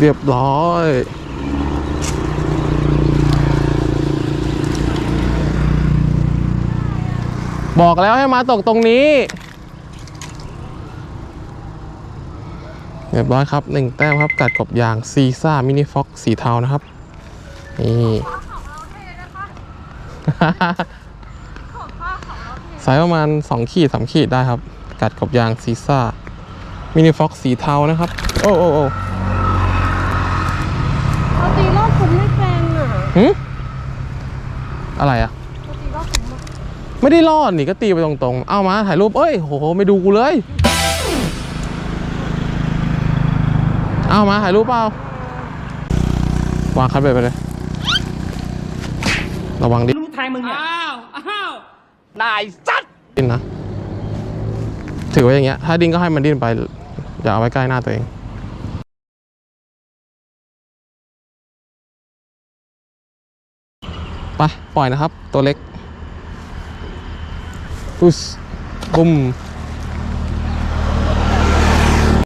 เรียบร้อยบอกแล้วให้มาตกตรงนี้ เรียบร้อยครับหนึ่งแต้มครับ กัดกบยางซีซ่ามินิฟ็อกสีเทานะครับ นี่สายประมาณ2ขีด3ขีดได้ครับ กัดกบยางซีซ่ามินิฟ็อกสีเทานะครับ โอ้โอ้โอ้ เราตีรอบคุณไม่เป็น อะหึอะไรอะเราตีรอบคุณมาไม่ได้รอดนี่ก็ตีไปตรงๆ เอามาถ่ายรูป เอ้ยโหไม่ดูกูเลย เอามาถ่ายรูปเปล่าวางคันเบ็ดไปเลย ระวังดิลูกไทยมึงเนี่ย อ้าว อ้าว นายสัตว์ดิ้นนะ ถือไว้อย่างเงี้ย ถ้าดิ้นก็ให้มันดิ้นไป อย่าเอาไว้ใกล้หน้าตัวเอง ปะปล่อยนะครับ ตัวเล็กปุ๊บุ้ม